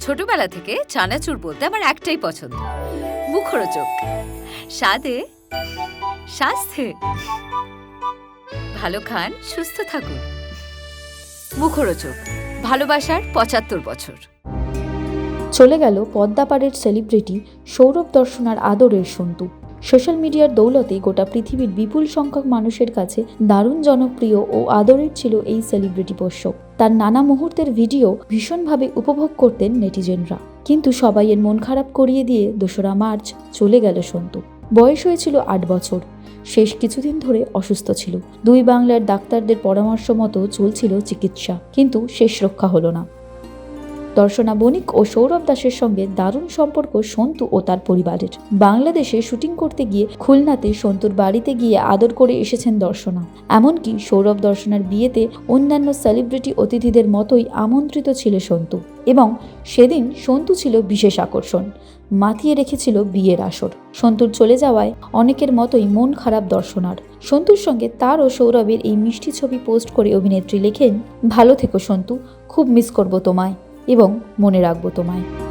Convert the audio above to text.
ছোটবেলা থেকে চানাচুর বলতে আমার একটাই পছন্দ। মুখরোচক। স্বাদে স্বাস্থ্যে ভালো খান, সুস্থ থাকুন। মুখরোচক। ভালোবাসার পঁচাত্তর বছর। চলে গেল পদ্মাপাড়ের সেলিব্রিটি সৌরভ দর্শনার আদরের সন্তু। সোশ্যাল মিডিয়ার দৌলতে গোটা পৃথিবীর বিপুল সংখ্যক মানুষের কাছে দারুণ জনপ্রিয় ও আদরের ছিল এই সেলিব্রিটি পোষ্য। তার নানা মুহূর্তের ভিডিও ভীষণভাবে উপভোগ করতেন নেটিজেনরা। কিন্তু সবাই এর মন খারাপ করিয়ে দিয়ে দোসরা মার্চ চলে গেল সন্তু। বয়স হয়েছিল আট বছর। শেষ কিছুদিন ধরে অসুস্থ ছিল। দুই বাংলার ডাক্তারদের পরামর্শ মতো চলছিল চিকিৎসা। কিন্তু শেষ রক্ষা হলো না। দর্শনা বণিক ও সৌরভ দাসের সঙ্গে দারুণ সম্পর্ক সন্তু ও তার পরিবারের। বাংলাদেশে শুটিং করতে গিয়ে খুলনাতে সন্তুর বাড়িতে গিয়ে আদর করে এসেছেন দর্শনা। এমনকি সৌরভ দর্শনার বিয়েতে অন্যান্য সেলিব্রিটি অতিথিদের মতোই আমন্ত্রিত ছিল সন্তু। এবং সেদিন সন্তু ছিল বিশেষ আকর্ষণ, মাতিয়ে রেখেছিল বিয়ের আসর। সন্তুর চলে যাওয়ায় অনেকের মতোই মন খারাপ দর্শনার। সন্তুর সঙ্গে তার ও সৌরভের এই মিষ্টি ছবি পোস্ট করে অভিনেত্রী লেখেন, ভালো থেকো সন্তু, খুব মিস করব তোমায়। এবং মনে রাখব তোমায়।